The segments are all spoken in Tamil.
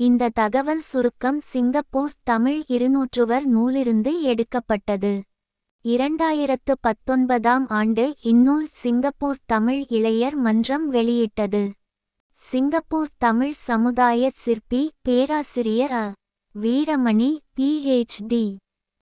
இந்த தகவல் சுருக்கம் சிங்கப்பூர் தமிழ் இருநூற்றுவர் நூலிருந்து எடுக்கப்பட்டது. இரண்டாயிரத்து பத்தொன்பதாம் ஆண்டு இந்நூல் சிங்கப்பூர் தமிழ் இளையர் மன்றம் வெளியிட்டது. சிங்கப்பூர் தமிழ் சமுதாய சிற்பி பேராசிரியர் அ. வீரமணி பிஹெச்டி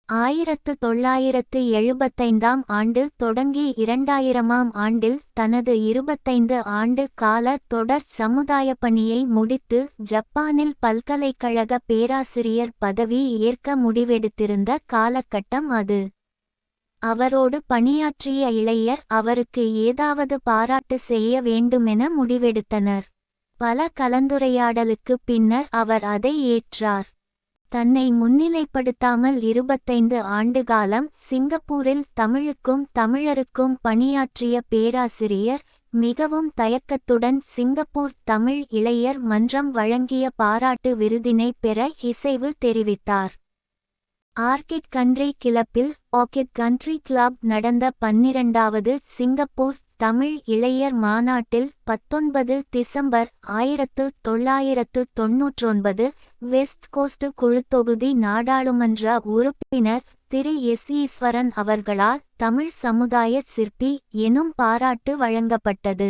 ஆயிரத்து தொள்ளாயிரத்து எழுபத்தைந்தாம் ஆண்டு தொடங்கி இரண்டாயிரமாம் ஆண்டில் தனது இருபத்தைந்து ஆண்டு கால தொடர் சமுதாய பணியை முடித்து ஜப்பானில் பல்கலைக்கழக பேராசிரியர் பதவி ஏற்க முடிவெடுத்திருந்த காலகட்டம் அது. அவரோடு பணியாற்றிய இளையர் அவருக்கு ஏதாவது பாராட்டு செய்ய வேண்டுமென முடிவெடுத்தனர். பல கலந்துரையாடலுக்கு பின்னர் அவர் அதை ஏற்றார். தன்னை முன்னிலைப்படுத்தாமல் இருபத்தைந்து ஆண்டுகாலம் சிங்கப்பூரில் தமிழுக்கும் தமிழருக்கும் பணியாற்றிய பேராசிரியர் மிகவும் தயக்கத்துடன் சிங்கப்பூர் தமிழ் இளையர் மன்றம் வழங்கிய பாராட்டு விருதினை பெற இசைவு தெரிவித்தார். ஆர்கிட் கண்ட்ரி கிளப்பில் ஆர்கிட் கண்ட்ரி கிளப் நடந்த பன்னிரண்டாவது சிங்கப்பூர் தமிழ் இளையர் மாநாட்டில் பத்தொன்பது டிசம்பர் ஆயிரத்து தொள்ளாயிரத்து தொன்னூற்றொன்பது வெஸ்ட் கோஸ்ட் குழுத்தொகுதி நாடாளுமன்ற உறுப்பினர் திரு. எஸ். ஈஸ்வரன் அவர்களால் தமிழ் சமுதாய சிற்பி எனும் பாராட்டு வழங்கப்பட்டது.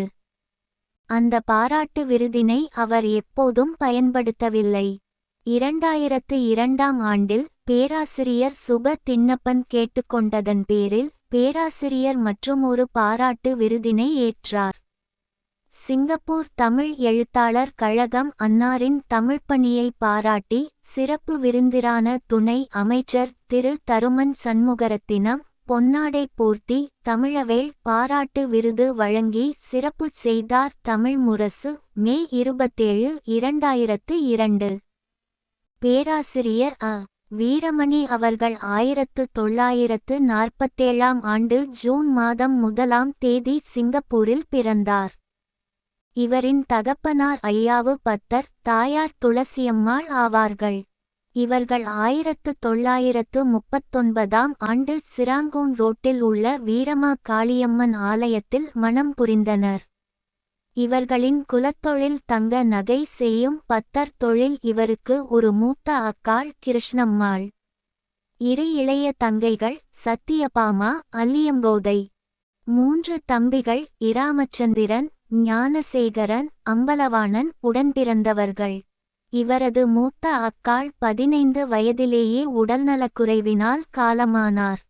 அந்த பாராட்டு விருதினை அவர் எப்போதும் பயன்படுத்தவில்லை. இரண்டாயிரத்து இரண்டாம் ஆண்டில் பேராசிரியர் சுப திண்ணப்பன் கேட்டுக்கொண்டதன் பேரில் பேராசிரியர் மற்றுமொரு பாராட்டு விருதினை ஏற்றார். சிங்கப்பூர் தமிழ் எழுத்தாளர் கழகம் அன்னாரின் தமிழ்ப்பணியை பாராட்டி சிறப்பு விருந்திரான துணை அமைச்சர் திரு. தருமன் சண்முகரத்தினம் பொன்னாடை போர்த்தி தமிழவேள் பாராட்டு விருது வழங்கி சிறப்பு செய்தார் தமிழ் முரசு மே இருபத்தேழு இரண்டாயிரத்து இரண்டு. பேராசிரியர் அ. வீரமணி அவர்கள் ஆயிரத்து தொள்ளாயிரத்து நாற்பத்தேழாம் ஆண்டு ஜூன் மாதம் முதலாம் தேதி சிங்கப்பூரில் பிறந்தார். இவரின் தகப்பனார் ஐயாவு பத்தர் தாயார் துளசியம்மாள் ஆவார்கள். இவர்கள் ஆயிரத்து தொள்ளாயிரத்து முப்பத்தொன்பதாம் ஆண்டு சிராங்கூன் ரோட்டில் உள்ள வீரமா காளியம்மன் ஆலயத்தில் மணம் புரிந்தனர். இவர்களின் குலத்தொழில் தங்க நகை செய்யும் பத்தர் தொழில் இவருக்கு ஒரு மூத்த அக்காள் கிருஷ்ணம்மாள். இரு இளைய தங்கைகள் சத்தியபாமா அல்லியங்கோதை மூன்று தம்பிகள் இராமச்சந்திரன் ஞானசேகரன் அம்பலவாணன் உடன்பிறந்தவர்கள் இவரது மூத்த அக்காள் பதினைந்து வயதிலேயே உடல்நலக்குறைவினால் காலமானார்.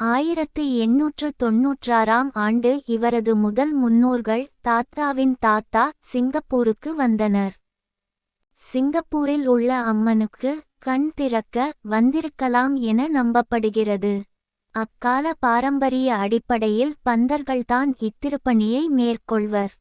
ஆயிரத்து எண்ணூற்று தொன்னூற்றாறாம் ஆண்டு இவரது முதல் முன்னோர்கள் தாத்தாவின் தாத்தா சிங்கப்பூருக்கு வந்தனர். சிங்கப்பூரில் உள்ள அம்மனுக்கு கண் திறக்க வந்திருக்கலாம் என நம்பப்படுகிறது. அக்கால பாரம்பரிய அடிப்படையில் பந்தர்கள்தான் இத்திருப்பணியை மேற்கொள்வர்.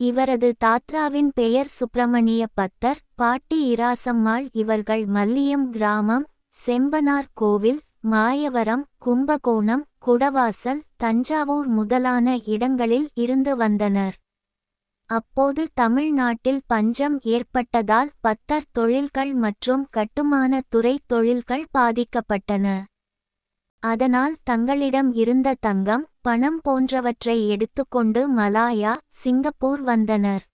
இவரது தாத்தாவின் பெயர் சுப்பிரமணிய பத்தர் பாட்டி இராசம்மாள் இவர்கள் மல்லியம் கிராமம் செம்பனார் கோவில் மாயவரம் கும்பகோணம் குடவாசல் தஞ்சாவூர் முதலான இடங்களில் இருந்து வந்தனர். அப்போது தமிழ்நாட்டில் பஞ்சம் ஏற்பட்டதால் பத்தர் தொழில்கள் மற்றும் கட்டுமான துறை தொழில்கள் பாதிக்கப்பட்டன. அதனால் தங்களிடம் இருந்த தங்கம் பணம் போன்றவற்றை எடுத்துக்கொண்டு மலாயா சிங்கப்பூர் வந்தனர்.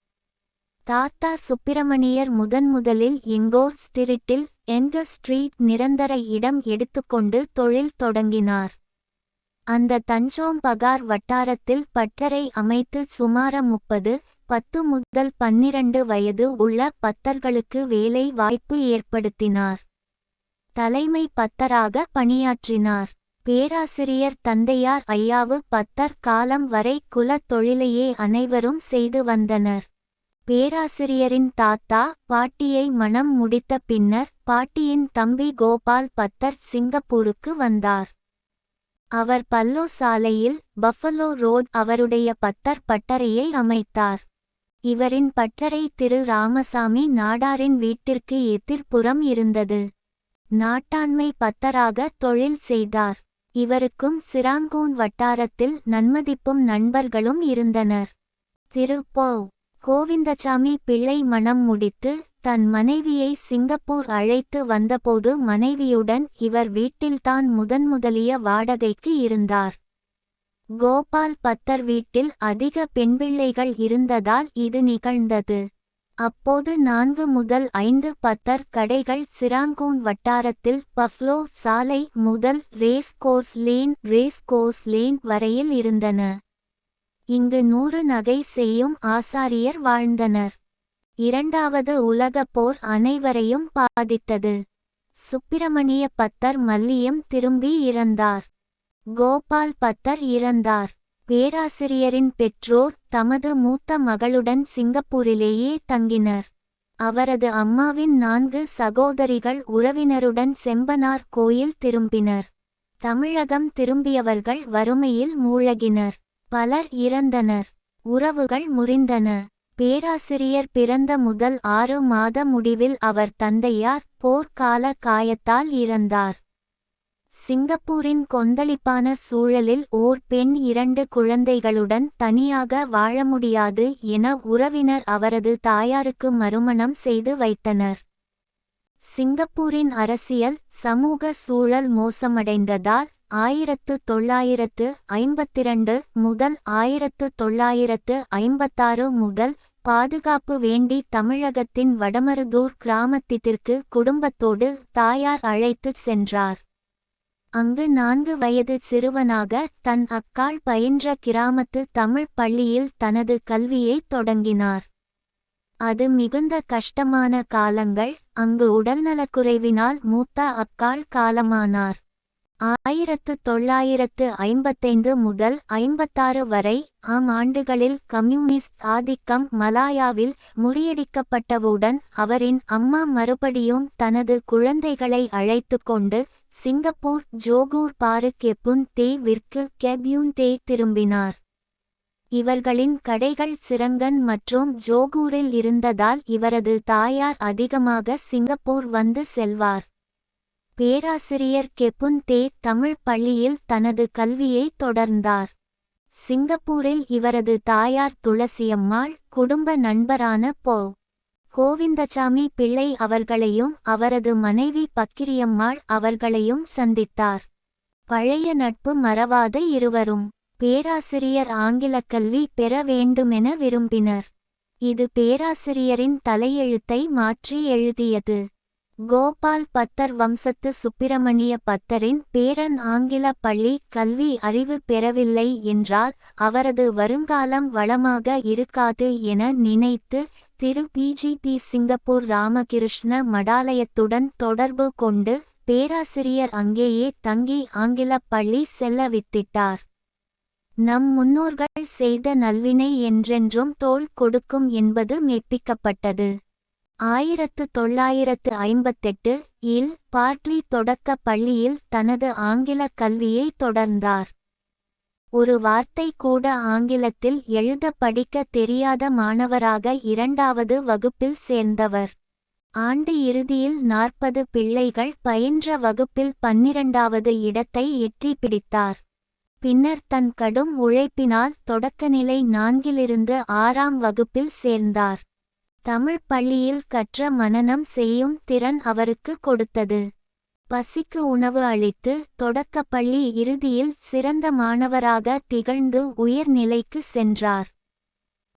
தாத்தா சுப்பிரமணியர் முதன்முதலில் எங்கோர் ஸ்டிரிட்டில் எங்க ஸ்ட்ரீட் நிரந்தர இடம் எடுத்துக்கொண்டு தொழில் தொடங்கினார். அந்த தஞ்சோம் பகார் வட்டாரத்தில் பட்டறை அமைத்து சுமார முப்பது பத்து முதல் பன்னிரண்டு வயது உள்ள பத்தர்களுக்கு வேலை வாய்ப்பு ஏற்படுத்தினார். தலைமை பத்தராக பணியாற்றினார். பேராசிரியர் தந்தையார் ஐயாவு பத்தர் காலம் வரை குலத் தொழிலையே அனைவரும் செய்து வந்தனர். பேராசிரியரின் தாத்தா பாட்டியை மணம் முடித்த பின்னர் பாட்டியின் தம்பி கோபால் பத்தர் சிங்கப்பூருக்கு வந்தார். அவர் பல்லோ சாலையில் பஃபலோ ரோட் அவருடைய பத்தர் பட்டறையை அமைத்தார். இவரின் பட்டறை திரு ராமசாமி நாடாரின் வீட்டிற்கு எதிர்ப்புறம் இருந்தது. நாட்டாண்மை பத்தராக தொழில் செய்தார். இவருக்கும் சிராங்கூன் வட்டாரத்தில் நன்மதிப்பும் நண்பர்களும் இருந்தனர். திரு போ. கோவிந்தசாமி பிள்ளை மணம் முடித்து தன் மனைவியை சிங்கப்பூர் அழைத்து வந்தபோது மனைவியுடன் இவர் வீட்டில்தான் முதன்முதலிய வாடகைக்கு இருந்தார். கோபால் பத்தர் வீட்டில் அதிக பெண்பிள்ளைகள் இருந்ததால் இது நிகழ்ந்தது. அப்போது நான்கு முதல் ஐந்து பத்தர் கடைகள் சிராங்கூன் வட்டாரத்தில் பஃப்லோ சாலை முதல் race course lane race course lane வரையில் இருந்தன. இங்கு நூறு நகை செய்யும் ஆசாரியர் வாழ்ந்தனர். இரண்டாவது உலகப் போர் அனைவரையும் பாதித்தது. சுப்பிரமணிய பத்தர் மல்லியம் திரும்பி இறந்தார். கோபால் பத்தர் இறந்தார். பேராசிரியரின் பெற்றோர் தமது மூத்த மகளுடன் சிங்கப்பூரிலேயே தங்கினர். அவரது அம்மாவின் நான்கு சகோதரிகள் உறவினருடன் செம்பனார் கோயில் திரும்பினர். தமிழகம் திரும்பியவர்கள் வறுமையில் மூழ்கினர். பலர் இறந்தனர். உறவுகள் முறிந்தன. பேராசிரியர் பிறந்த முதல் ஆறு மாத முடிவில் அவர் தந்தையார் போர்க்கால காயத்தால் இறந்தார். சிங்கப்பூரின் கொந்தளிப்பான சூழலில் ஓர் பெண் இரண்டு குழந்தைகளுடன் தனியாக வாழ முடியாது என உறவினர் அவரது தாயாருக்கு மறுமணம் செய்து வைத்தனர். சிங்கப்பூரின் அரசியல் சமூக சூழல் மோசமடைந்ததால் ஆயிரத்து தொள்ளாயிரத்து ஐம்பத்திரண்டு முதல் ஆயிரத்து தொள்ளாயிரத்து ஐம்பத்தாறு முதல் பாதுகாப்பு வேண்டி தமிழகத்தின் வடமருதூர் கிராமத்திற்கு குடும்பத்தோடு தாயார் அழைத்துச் சென்றார். அங்கு நான்கு வயது சிறுவனாக தன் அக்காள் பயின்ற கிராமத்து தமிழ் பள்ளியில் தனது கல்வியைத் தொடங்கினார். அது மிகுந்த கஷ்டமான காலங்கள் அங்கு உடல்நலக்குறைவினால் மூத்த அக்காள் காலமானார். ஆயிரத்து தொள்ளாயிரத்து ஐம்பத்தைந்து முதல் ஐம்பத்தாறு வரை ஆம் ஆண்டுகளில் கம்யூனிஸ்ட் ஆதிக்கம் மலாயாவில் முறியடிக்கப்பட்டவுடன் அவரின் அம்மா மறுபடியும் தனது குழந்தைகளை அழைத்து கொண்டு சிங்கப்பூர் ஜோகூர் பாருக்கு எப்புன் தே விற்கு கெப்யூன் தே திரும்பினார். இவர்களின் கடைகள் சிரங்கன் மற்றும் ஜோகூரில் இருந்ததால் இவரது தாயார் அதிகமாக சிங்கப்பூர் வந்து செல்வார். பேராசிரியர் கெப்புன் தே. தமிழ் பள்ளியில் தனது கல்வியை தொடர்ந்தார். சிங்கப்பூரில் இவரது தாயார் துளசியம்மாள் குடும்ப நண்பரான போ. கோவிந்தசாமி பிள்ளை அவர்களையும் அவரது மனைவி பக்கிரியம்மாள் அவர்களையும் சந்தித்தார். பழைய நட்பு மறவாத இருவரும். பேராசிரியர் ஆங்கிலக் கல்வி பெற வேண்டுமென விரும்பினர். இது பேராசிரியரின் தலையெழுத்தை மாற்றி எழுதியது. கோபால் பத்தர் வம்சத்து சுப்பிரமணிய பத்தரின் பேரன் ஆங்கில பள்ளி கல்வி அறிவு பெறவில்லை என்றால் அவரது வருங்காலம் வளமாக இருக்காது என நினைத்து திரு பிஜிபி சிங்கப்பூர் ராமகிருஷ்ண மடாலயத்துடன் தொடர்பு கொண்டு பேராசிரியர் அங்கேயே தங்கி ஆங்கிலப் பள்ளி செல்ல வித்திட்டார். நம் முன்னோர்கள் செய்த நல்வினை என்றென்றும் தோள் கொடுக்கும் என்பது மெப்பிக்கப்பட்டது. ஆயிரத்து தொள்ளாயிரத்து ஐம்பத்தெட்டு இல் பார்ட்லி தொடக்க பள்ளியில் தனது ஆங்கில கல்வியை தொடர்ந்தார். ஒரு வார்த்தை கூட ஆங்கிலத்தில் எழுத படிக்க தெரியாத மாணவராக இரண்டாவது வகுப்பில் சேர்ந்தவர். ஆண்டு இறுதியில் நாற்பது பிள்ளைகள் பயின்ற வகுப்பில் பன்னிரண்டாவது இடத்தை எட்டி பிடித்தார். பின்னர் தன் கடும் உழைப்பினால் தொடக்கநிலை நான்கிலிருந்து ஆறாம் வகுப்பில் சேர்ந்தார். தமிழ் பள்ளியில் கற்ற மனனம் செய்யும் திறன் அவருக்கு கொடுத்தது. பசிக்கு உணவு அளித்து தொடக்கப்பள்ளி இறுதியில் சிறந்த மாணவராக திகழ்ந்து உயர்நிலைக்கு சென்றார்.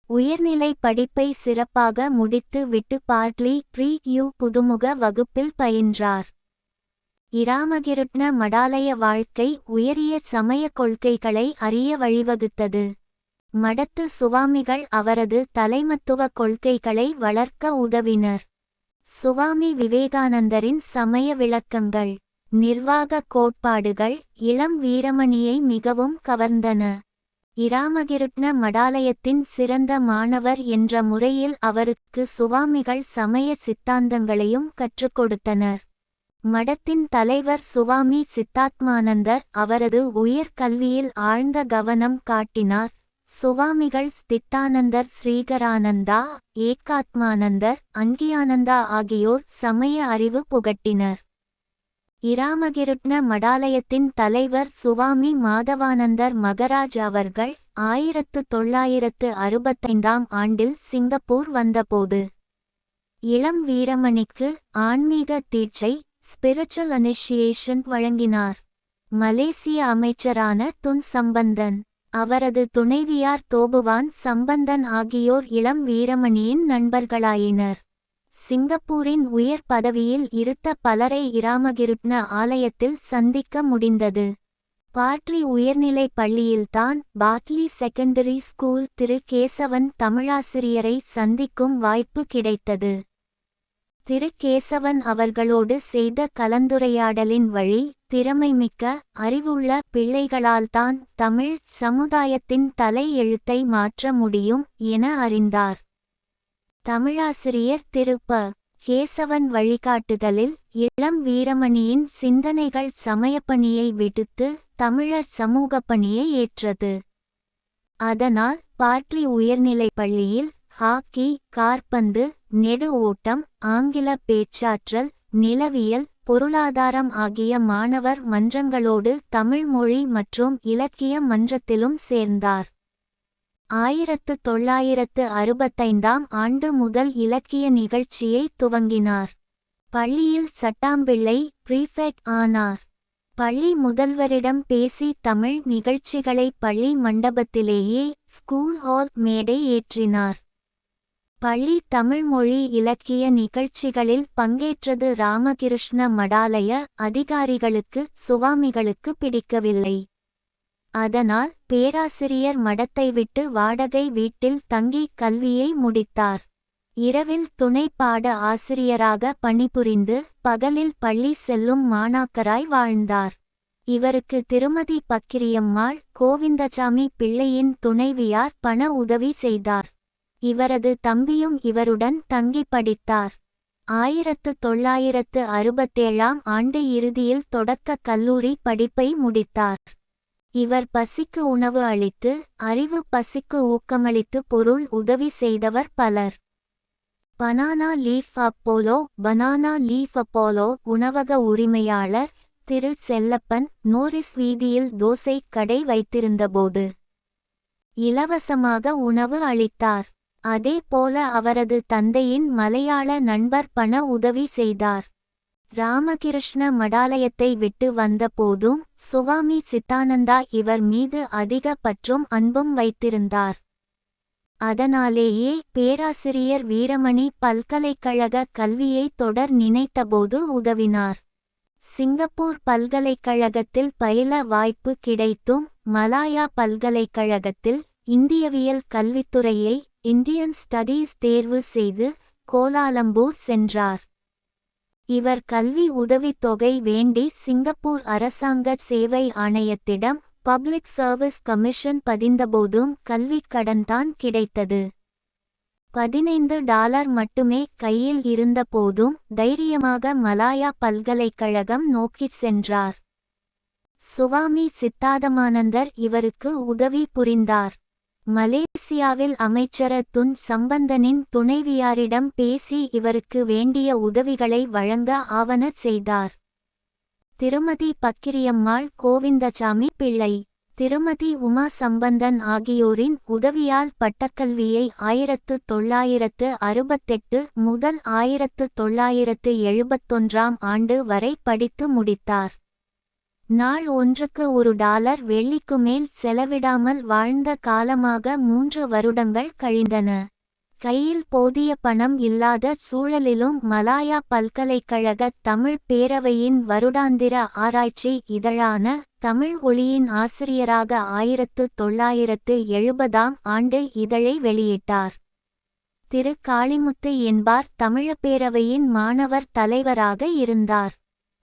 உயர்நிலை படிப்பை சிறப்பாக முடித்து விட்டு பார்ட்லி ப்ரீ யூ புதுமுக வகுப்பில் பயின்றார். இராமகிருட்ண மடாலய வாழ்க்கை உயரிய சமய கொள்கைகளை அறிய வழிவகுத்தது. மடத்து சுவாமிகள் அவரது தலைமத்துவ கொள்கைகளை வளர்க்க உதவினர். சுவாமி விவேகானந்தரின் சமய விளக்கங்கள் நிர்வாக கோட்பாடுகள் இளம் வீரமணியை மிகவும் கவர்ந்தன. இராமகிருட்ன மடாலயத்தின் சிறந்த மாணவர் என்ற முறையில் அவருக்கு சுவாமிகள் சமய சித்தாந்தங்களையும் கற்றுக் கொடுத்தனர். மடத்தின் தலைவர் சுவாமி சித்தாத்மானந்தர் அவரது உயர் கல்வியில் ஆழ்ந்த கவனம் காட்டினார். சுவாமிகள் ஸ்தித்தானந்தர் ஸ்ரீகரானந்தா ஏகாத்மானந்தர் அங்கியானந்தா ஆகியோர் சமய அறிவு புகட்டினர். இராமகிருட்ன மடாலயத்தின் தலைவர் சுவாமி மாதவானந்தர் மகராஜ் அவர்கள் ஆயிரத்து தொள்ளாயிரத்து அறுபத்தைந்தாம் ஆண்டில் சிங்கப்பூர் வந்தபோது இளம் வீரமணிக்கு ஆன்மீக தீட்சை ஸ்பிரிச்சுவல் அனிஷியேஷன் வழங்கினார். மலேசிய அமைச்சரான துன் சம்பந்தன் அவரது துணைவியார் தோபுவான் சம்பந்தன் ஆகியோர் இளம் வீரமணியின் நண்பர்களாயினர். சிங்கப்பூரின் உயர் பதவியில் இருத்த பலரை இராமகிருட்ண ஆலயத்தில் சந்திக்க முடிந்தது. பாட்லி உயர்நிலைப் பள்ளியில்தான் பாட்லி செகண்டரி ஸ்கூல் திரு. கேசவன் தமிழாசிரியரை சந்திக்கும் வாய்ப்பு கிடைத்தது. திருக்கேசவன் அவர்களோடு செய்த கலந்துரையாடலின் வழி திறமைமிக்க அறிவுள்ள பிள்ளைகளால்தான் தமிழ் சமுதாயத்தின் தலை எழுத்தை மாற்ற முடியும் என அறிந்தார். தமிழாசிரியர் திருப்ப கேசவன் வழிகாட்டுதலில் இளம் வீரமணியின் சிந்தனைகள் சமயப்பணியை விடுத்து தமிழர் சமூகப் பணியை ஏற்றது. அதனால் பாட்லி உயர்நிலைப் பள்ளியில் ஹாக்கி கார்பந்து நெடு ஓட்டம் ஆங்கில பேச்சாற்றல் நிலவியல் பொருளாதாரம் ஆகிய மாணவர் மன்றங்களோடு தமிழ் மொழி மற்றும் இலக்கிய மன்றத்திலும் சேர்ந்தார். ஆயிரத்து தொள்ளாயிரத்து அறுபத்தைந்தாம் ஆண்டு முதல் இலக்கிய நிகழ்ச்சியை துவங்கினார். பள்ளியில் சட்டாம்பிள்ளை ப்ரீஃபெக்ட் ஆனார். பள்ளி முதல்வரிடம் பேசி தமிழ் நிகழ்ச்சிகளை பள்ளி மண்டபத்திலேயே ஸ்கூல் ஹால் மேடை ஏற்றினார். பள்ளி தமிழ் மொழி இலக்கிய நிகழ்ச்சிகளில் பங்கேற்றது ராமகிருஷ்ண மடாலய அதிகாரிகளுக்கு சுவாமிகளுக்கு பிடிக்கவில்லை. அதனால் பேராசிரியர் மடத்தை விட்டு வாடகை வீட்டில் தங்கி கல்வியை முடித்தார். இரவில் துணை பாட ஆசிரியராக பணிபுரிந்து பகலில் பள்ளி செல்லும் மாணாக்கராய் வாழ்ந்தார். இவருக்கு திருமதி பக்கிரியம்மாள் கோவிந்தசாமி பிள்ளையின் துணைவியார் பண உதவி செய்தார். இவரது தம்பியும் இவருடன் தங்கி படித்தார். ஆயிரத்து தொள்ளாயிரத்து அறுபத்தேழாம் ஆண்டு இறுதியில் தொடக்க கல்லூரி படிப்பை முடித்தார். இவர் பசிக்கு உணவு அளித்து அறிவு பசிக்கு ஊக்கமளித்து பொருள் உதவி செய்தவர் பலர். Banana leaf Apollo banana leaf Apollo உணவக உரிமையாளர் திரு செல்லப்பன் நோரிஸ் வீதியில் தோசை கடை வைத்திருந்தபோது இலவசமாக உணவு அளித்தார். அதே போல அவரது தந்தையின் மலையாள நண்பர் பண உதவி செய்தார். ராமகிருஷ்ண மடாலயத்தை விட்டு வந்தபோதும் சுவாமி சித்தானந்தா இவர் மீது அதிக பற்றும் அன்பும் வைத்திருந்தார். அதனாலேயே பேராசிரியர் வீரமணி பல்கலைக்கழக கல்வியை தொடர் நினைத்தபோது உதவினார். சிங்கப்பூர் பல்கலைக்கழகத்தில் பயில வாய்ப்பு கிடைத்தும் மலாயா பல்கலைக்கழகத்தில் இந்தியவியல் கல்வித்துறையை இந்தியன் ஸ்டடீஸ் தேர்வு செய்து கோலாலம்பூர் சென்றார். இவர் கல்வி உதவித்தொகை வேண்டி சிங்கப்பூர் அரசாங்க சேவை ஆணையத்திடம் பப்ளிக் சர்வீஸ் கமிஷன் பதிந்தபோதும் கல்விக் கடன்தான் கிடைத்தது. பதினைந்து டாலர் மட்டுமே கையில் இருந்தபோதும் தைரியமாக மலாயா பல்கலைக்கழகம் நோக்கிச் சென்றார். சுவாமி சித்தாதமானந்தர் இவருக்கு உதவி புரிந்தார். மலேசியாவில் அமைச்சர துன் சம்பந்தனின் துணைவியாரிடம் பேசி இவருக்கு வேண்டிய உதவிகளை வழங்க ஆவன செய்தார். திருமதி பக்கிரியம்மாள் கோவிந்தசாமி பிள்ளை. திருமதி உமா சம்பந்தன் ஆகியோரின் உதவியால் பட்டக்கல்வியை ஆயிரத்து தொள்ளாயிரத்து அறுபத்தெட்டு முதல் ஆயிரத்து தொள்ளாயிரத்து எழுபத்தொன்றாம் ஆண்டு வரை படித்து முடித்தார். நாள் ஒன்றுக்கு ஒரு டாலர் வெள்ளிக்கு மேல் செலவிடாமல் வாழ்ந்த காலமாக மூன்று வருடங்கள் கழிந்தன. கையில் போதிய பணம் இல்லாத சூழலிலும் மலாயா பல்கலைக்கழக தமிழ் பேரவையின் வருடாந்திர ஆராய்ச்சி இதழான தமிழ் ஒளியின் ஆசிரியராக ஆயிரத்து தொள்ளாயிரத்து எழுபதாம் ஆண்டு இதழை வெளியிட்டார். திரு. காளிமுத்து என்பார் தமிழப்பேரவையின் மாணவர் தலைவராக இருந்தார்.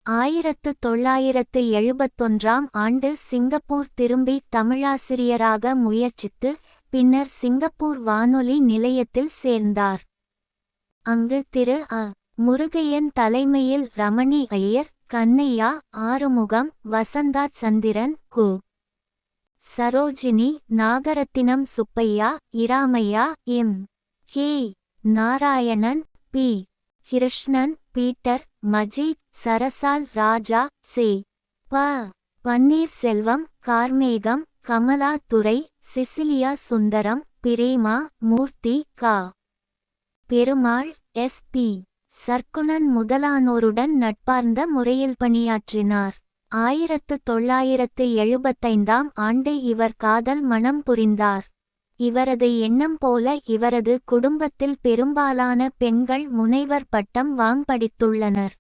ஆயிரத்து தொள்ளாயிரத்து எழுபத்தொன்றாம் ஆண்டு சிங்கப்பூர் திரும்பி தமிழாசிரியராக முயற்சித்து பின்னர் சிங்கப்பூர் வானொலி நிலையத்தில் சேர்ந்தார். அங்கு திரு. அ. முருகையன் தலைமையில் ரமணி ஐயர் கண்ணையா ஆறுமுகம் வசந்தா சந்திரன் கு. Sarojini Nagarathinam Subbiah Ramaiah M. K. Narayanan P. Krishnan Peter Majeed Sarasal Raja சே. ப. பன்னீர்செல்வம் கார்மேகம் கமலா துரை சிசிலியா சுந்தரம் பிரேமா மூர்த்தி கா. பெருமாள் எஸ். பி. சர்க்குணன் முதலானோருடன் நட்பார்ந்த முறையில் பணியாற்றினார். ஆயிரத்து தொள்ளாயிரத்து எழுபத்தைந்தாம் ஆண்டு இவர் காதல் மணம் புரிந்தார். இவரது எண்ணம் போல இவரது குடும்பத்தில் பெரும்பாலான பெண்கள் முனைவர் பட்டம் வாங்படித்துள்ளனர்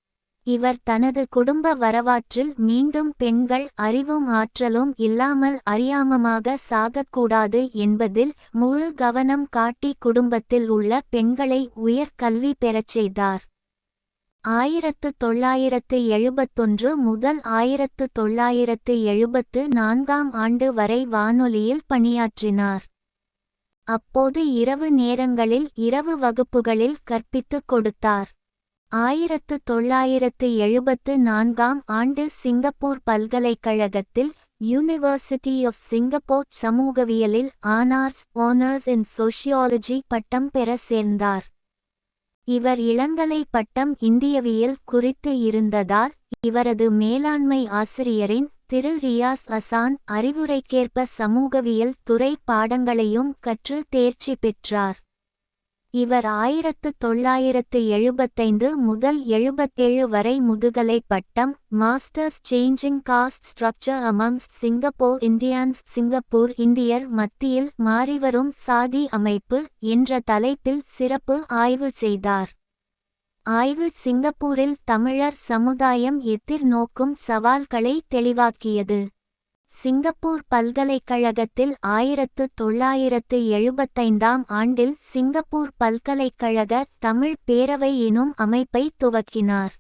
இவர் தனது குடும்ப வரவாற்றில் மீண்டும் பெண்கள் அறிவும் ஆற்றலும் இல்லாமல் அறியாமமாக சாகக்கூடாது என்பதில் முழு கவனம் காட்டி குடும்பத்தில் உள்ள பெண்களை உயர் கல்வி பெறச் செய்தார். ஆயிரத்து தொள்ளாயிரத்து எழுபத்தொன்று முதல் ஆயிரத்து தொள்ளாயிரத்து எழுபத்து நான்காம் ஆண்டு வரை வானொலியில் பணியாற்றினார். அப்போது இரவு நேரங்களில் இரவு வகுப்புகளில் கற்பித்துக் கொடுத்தார். ஆயிரத்து தொள்ளாயிரத்து எழுபத்து நான்காம் ஆண்டு சிங்கப்பூர் பல்கலைக்கழகத்தில் யூனிவர்சிட்டி ஆஃப் சிங்கப்பூர் சமூகவியலில் ஆனார்ஸ் ஆனர்ஸ் இன் சோஷியாலஜி பட்டம் பெற சேர்ந்தார். இவர் இளங்கலை பட்டம் இந்தியவியல் குறித்து இருந்ததால் இவரது மேலாண்மை ஆசிரியரின் திரு ரியாஸ் அசான் அறிவுரைக்கேற்ப சமூகவியல் துறை பாடங்களையும் கற்று தேர்ச்சி பெற்றார். இவர் ஆயிரத்து தொள்ளாயிரத்து எழுபத்தைந்து முதல் எழுபத்தேழு வரை முதுகலை பட்டம் masters changing caste structure amongst Singapore Indians Singapore இந்தியர் மத்தியில் மாறிவரும் சாதி அமைப்பு என்ற தலைப்பில் சிறப்பு ஆய்வு செய்தார். ஆய்வு சிங்கப்பூரில் தமிழர் சமுதாயம் எதிர்நோக்கும் சவால்களை தெளிவாக்கியது. சிங்கப்பூர் பல்கலைக்கழகத்தில் ஆயிரத்து தொள்ளாயிரத்து எழுபத்தைந்தாம் ஆண்டில் சிங்கப்பூர் பல்கலைக்கழக தமிழ் பேரவை எனும் அமைப்பை துவக்கினார்.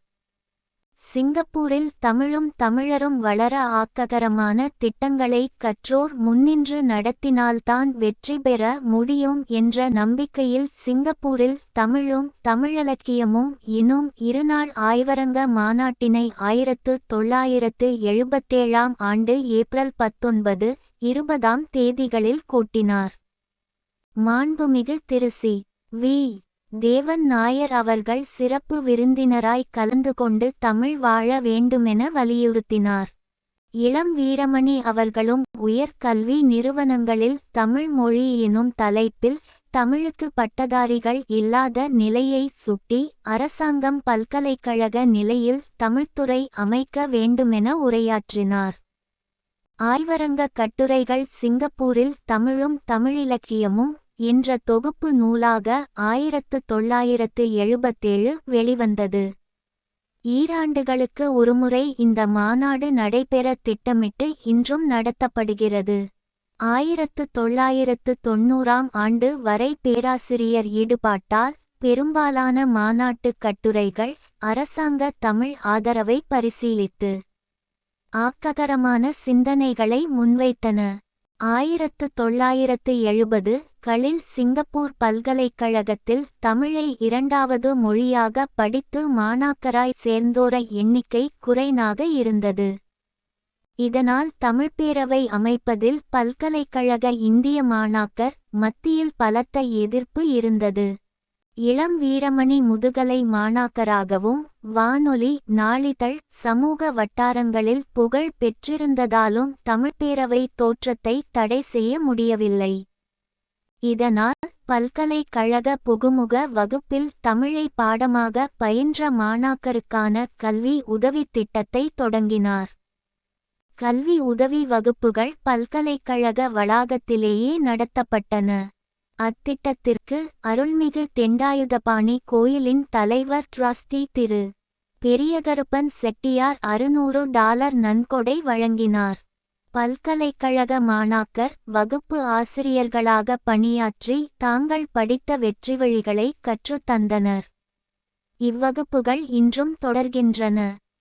சிங்கப்பூரில் தமிழும் தமிழரும் வளர ஆக்ககரமான திட்டங்களை கற்றோர் முன்னின்று நடத்தினால்தான் வெற்றி பெற முடியும் என்ற நம்பிக்கையில் சிங்கப்பூரில் தமிழும் தமிழலக்கியமும் இனும் இருநாள் ஆய்வரங்க மாநாட்டினை ஆயிரத்து தொள்ளாயிரத்து எழுபத்தேழாம் ஆண்டு ஏப்ரல் பத்தொன்பது இருபதாம் தேதிகளில் கூட்டினார். மாண்புமிகு திருசி வி. தேவன் நாயர் அவர்கள் சிறப்பு விருந்தினராய் கலந்து கொண்டு தமிழ் வாழ வேண்டுமென வலியுறுத்தினார். இளம் வீரமணி அவர்களும் உயர் கல்வி நிறுவனங்களில் தமிழ் மொழி எனும் தலைப்பில் தமிழுக்கு பட்டதாரிகள் இல்லாத நிலையை சுட்டி அரசாங்கம் பல்கலைக்கழக நிலையில் தமிழ்த்துறை அமைக்க வேண்டுமென உரையாற்றினார். ஆய்வரங்க கட்டுரைகள் சிங்கப்பூரில் தமிழும் தமிழிலக்கியமும் என்ற தொகுப்பு நூலாக ஆயிரத்து தொள்ளாயிரத்து எழுபத்தேழு வெளிவந்தது. ஈராண்டுகளுக்கு ஒருமுறை இந்த மாநாடு நடைபெற திட்டமிட்டு இன்றும் நடத்தப்படுகிறது. ஆயிரத்து தொள்ளாயிரத்து தொன்னூறாம் ஆண்டு வரை பேராசிரியர் ஈடுபாட்டால் பெரும்பாலான மாநாட்டுக் கட்டுரைகள் அரசாங்க தமிழ் ஆதரவை பரிசீலித்து ஆக்ககரமான சிந்தனைகளை முன்வைத்தன. ஆயிரத்து தொள்ளாயிரத்து எழுபது களில் சிங்கப்பூர் பல்கலைக்கழகத்தில் தமிழை இரண்டாவது மொழியாக படித்து மாணாக்கராய் சேர்ந்தோர எண்ணிக்கை குறைனாக இருந்தது. இதனால் தமிழ்ப்பேரவை அமைப்பதில் பல்கலைக்கழக இந்திய மாணாக்கர் மத்தியில் பலத்த எதிர்ப்பு இருந்தது. இளம் வீரமணி முதுகலை மாணாக்கராகவும் வானொலி நாளிதழ் சமூக வட்டாரங்களில் புகழ் பெற்றிருந்ததாலும் தமிழ்ப்பேரவை தோற்றத்தை தடை செய்ய முடியவில்லை. இதனால் பல்கலைக்கழக புகுமுக வகுப்பில் தமிழை பாடமாக பயின்ற மாணாக்கருக்கான கல்வி உதவித் திட்டத்தை தொடங்கினார். கல்வி உதவி வகுப்புகள் பல்கலைக்கழக வளாகத்திலேயே நடத்தப்பட்டன. அத்திட்டத்திற்கு அருள்மிகு தெண்டாயுதபாணி கோயிலின் தலைவர் ட்ரஸ்டி திரு. பெரியகருப்பன் செட்டியார் அறுநூறு டாலர் நன்கொடை வழங்கினார். பல்கலைக்கழக மாணாக்கர் வகுப்பு ஆசிரியர்களாக பணியாற்றி தாங்கள் படித்த வெற்றிவழிகளை கற்றுத்தந்தனர் இவ்வகுப்புகள் இன்றும் தொடர்கின்றன.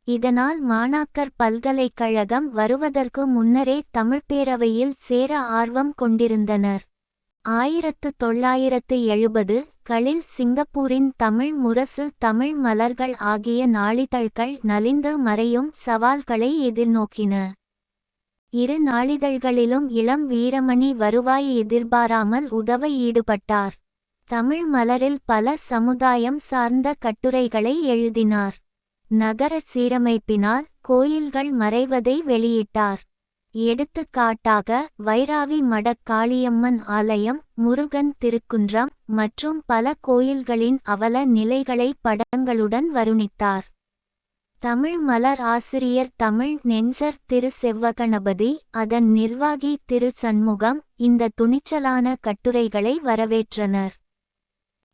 இதனால் மாணாக்கர் பல்கலைக்கழகம் வருவதற்கு முன்னரே தமிழ்ப்பேரவையில் சேர ஆர்வம் கொண்டிருந்தனர். ஆயிரத்து தொள்ளாயிரத்து எழுபது களில் சிங்கப்பூரின் தமிழ் முரசு தமிழ் மலர்கள் ஆகிய நாளிதழ்கள் நலிந்து மறையும் சவால்களை எதிர்நோக்கின. இரு நாளிதழ்களிலும் இளம் வீரமணி வருவாய் எதிர்பாராமல் உதவ ஈடுபட்டார். தமிழ் மலரில் பல சமுதாயம் சார்ந்த கட்டுரைகளை எழுதினார். நகர சீரமைப்பினால் கோயில்கள் மறைவதை வெளியிட்டார். எடுத்துக்காட்டாக வைராவி மடக் காளியம்மன் ஆலயம் முருகன் திருக்குன்றம் மற்றும் பல கோயில்களின் அவல நிலைகளை படங்களுடன் வருணித்தார். தமிழ் மலர் ஆசிரியர் தமிழ் நெஞ்சர் திரு செவ்வகணபதி அதன் நிர்வாகி திரு சண்முகம் இந்த துணிச்சலான கட்டுரைகளை வரவேற்றனர்.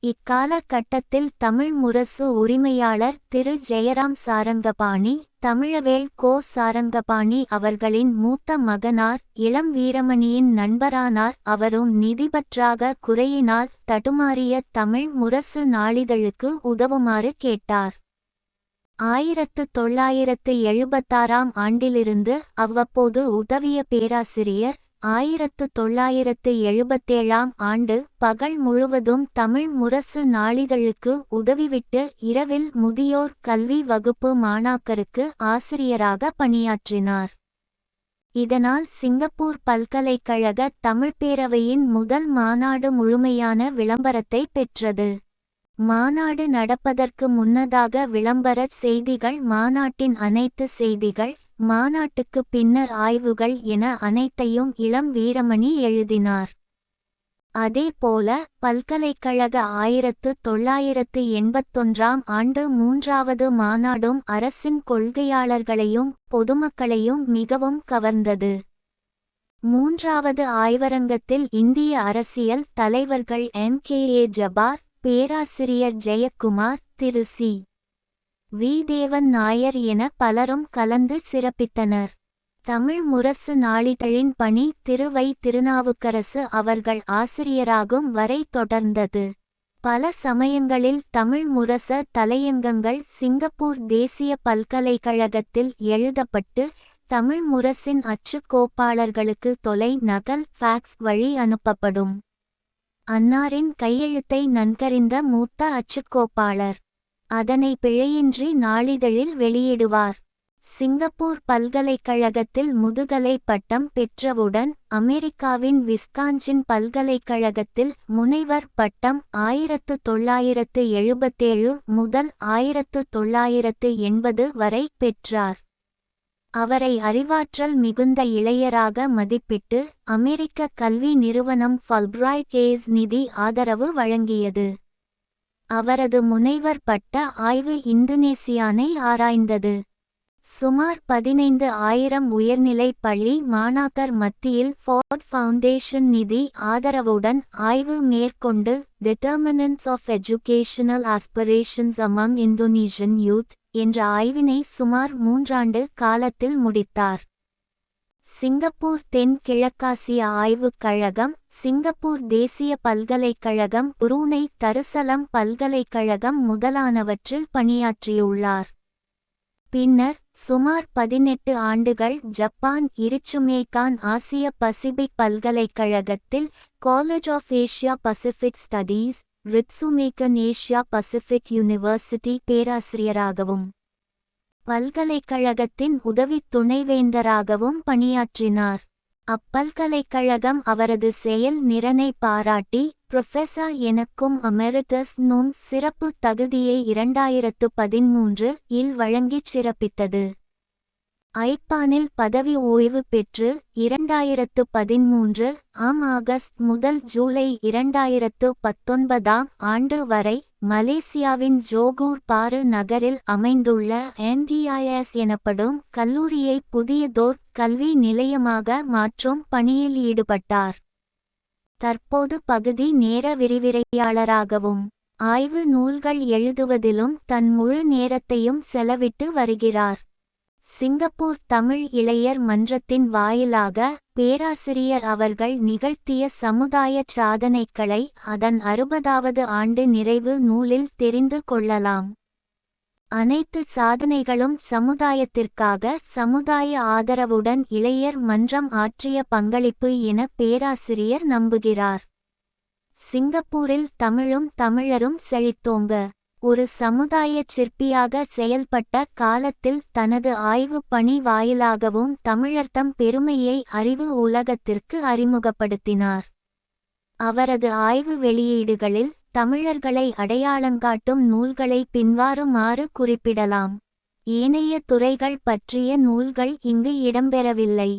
இக்கால கட்டத்தில் தமிழ் முரசு உரிமையாளர் திரு ஜெயராம் சாரங்கபாணி தமிழவேல் கோ சாரங்கபாணி அவர்களின் மூத்த மகனார் இளம் வீரமணியின் நண்பரானார் அவரும் நிதிபற்றாக குறையினால் தடுமாறிய தமிழ் முரசு நாளிதழுக்கு உதவுமாறு கேட்டார். ஆயிரத்து தொள்ளாயிரத்து எழுபத்தாறாம் ஆண்டிலிருந்து அவ்வப்போது உதவிய பேராசிரியர் ஆயிரத்து தொள்ளாயிரத்து எழுபத்தேழாம் ஆண்டு பகல் முழுவதும் தமிழ் முரசு நாளிதழுக்கு உதவிவிட்டு இரவில் முதியோர் கல்வி வகுப்பு மாணாக்கருக்கு ஆசிரியராக பணியாற்றினார். இதனால் சிங்கப்பூர் பல்கலைக்கழக தமிழ்ப்பேரவையின் முதல் மாநாடு முழுமையான விளம்பரத்தை பெற்றது. மாநாடு நடப்பதற்கு முன்னதாக விளம்பரச் செய்திகள் மாநாட்டின் அனைத்து செய்திகள் மாநாட்டுக்கு பின்னர் ஆய்வுகள் என அனைத்தையும் இளம் வீரமணி எழுதினார். அதேபோல பல்கலைக்கழக ஆயிரத்து தொள்ளாயிரத்து எண்பத்தொன்றாம் ஆண்டு மூன்றாவது மாநாடும் அரசின் கொள்கையாளர்களையும் பொதுமக்களையும் மிகவும் கவர்ந்தது. மூன்றாவது ஆய்வரங்கத்தில் இந்திய அரசியல் தலைவர்கள் எம் கே ஏ ஜபார் பேராசிரியர் ஜெயக்குமார் திரு. சி. வி. தேவன் நாயர் என பலரும் கலந்து சிறப்பித்தனர். தமிழ் முரசு நாளிதழின் பணி திருவை திருநாவுக்கரசு அவர்கள் ஆசிரியராகும் வரை தொடர்ந்தது. பல சமயங்களில் தமிழ் முரச தலையங்கங்கள் சிங்கப்பூர் தேசிய பல்கலைக்கழகத்தில் எழுதப்பட்டு தமிழ் முரசின் அச்சுக்கோப்பாளர்களுக்கு தொலை நகல் ஃபேக்ஸ் வழி அனுப்பப்படும். அன்னாரின் கையெழுத்தை நன்கறிந்த மூத்த அச்சுக்கோப்பாளர். அதனை பிழையின்றி நாளிதழில் வெளியிடுவார். சிங்கப்பூர் பல்கலைக்கழகத்தில் முதுகலை பட்டம் பெற்றவுடன் அமெரிக்காவின் விஸ்கான்சின் பல்கலைக்கழகத்தில் முனைவர் பட்டம் ஆயிரத்து தொள்ளாயிரத்து எழுபத்தேழு முதல் ஆயிரத்து தொள்ளாயிரத்து எண்பது வரை பெற்றார். அவரை அறிவாற்றல் மிகுந்த இளையராக மதிப்பிட்டு அமெரிக்க கல்வி நிறுவனம் ஃபல்ப்ராய் கேஸ் நிதி ஆதரவு வழங்கியது. அவரது முனைவர் பட்ட ஆய்வு இந்தோனேசியானை ஆராய்ந்தது. சுமார் பதினைந்து ஆயிரம் உயர்நிலை பள்ளி மாணாக்கர் மத்தியில் ஃபோர்ட் ஃபவுண்டேஷன் நிதி ஆதரவுடன் ஆய்வு மேற்கொண்டு determinants of educational aspirations among Indonesian youth என்ற ஆய்வினை சுமார் மூன்றாண்டு காலத்தில் முடித்தார். சிங்கப்பூர் தென் கிழக்காசிய ஆய்வுக் கழகம் சிங்கப்பூர் தேசிய பல்கலைக்கழகம் புரூனை தருசலம் பல்கலைக்கழகம் முதலானவற்றில் பணியாற்றியுள்ளார். பின்னர் சுமார் பதினெட்டு ஆண்டுகள் ஜப்பான் இருச்சுமேகான் ஆசிய பசிபிக் பல்கலைக்கழகத்தில் college of Asia Pacific studies Ritsumeikan Asia Pacific university பேராசிரியராகவும் பல்கலைக்கழகத்தின் உதவித் துணைவேந்தராகவும் பணியாற்றினார். அப்பல்கலைக்கழகம் அவரது செயல் நிறனை பாராட்டி புரொஃபெசர் எனக்கும் அமெரிட்டஸ் நோன் சிறப்பு தகுதியை இரண்டாயிரத்து பதிமூன்று இல் வழங்கிச் சிறப்பித்தது. ஐப்பானில் பதவி ஓய்வு பெற்று இரண்டாயிரத்து பதிமூன்று ஆம் ஆகஸ்ட் முதல் ஜூலை இரண்டாயிரத்து பத்தொன்பதாம் ஆண்டு வரை மலேசியாவின் ஜோகூர் பாரு நகரில் அமைந்துள்ள என்டிஐஎஸ் எனப்படும் கல்லூரியை புதியதோர் கல்வி நிலையமாக மாற்றும் பணியில் ஈடுபட்டார். தற்போது பகுதி நேர விரிவிரையாளராகவும் ஆய்வு நூல்கள் எழுதுவதிலும் தன் முழு நேரத்தையும் செலவிட்டு வருகிறார். சிங்கப்பூர் தமிழ் இளையர் மன்றத்தின் வாயிலாக பேராசிரியர் அவர்கள் நிகழ்த்திய சமுதாய சாதனைகளை அதன் அறுபதாவது ஆண்டு நிறைவு நூலில் தெரிந்து கொள்ளலாம். அனைத்து சாதனைகளும் சமுதாயத்திற்காக சமுதாய ஆதரவுடன் இளையர் மன்றம் ஆற்றிய பங்களிப்பு என பேராசிரியர் நம்புகிறார். சிங்கப்பூரில் தமிழும் தமிழரும் செழித்தோங்க. ஒரு சமுதாயச் சிற்பியாக செயல்பட்ட காலத்தில் தனது ஆய்வு பணி வாயிலாகவும் தமிழர்தம் பெருமையை அறிவு உலகத்திற்கு அறிமுகப்படுத்தினார். அவரது ஆய்வு வெளியீடுகளில் தமிழர்களை அடையாளங்காட்டும் நூல்களை பின்வாருமாறு குறிப்பிடலாம். ஏனைய துறைகள் பற்றிய நூல்கள் இங்கு இடம்பெறவில்லை.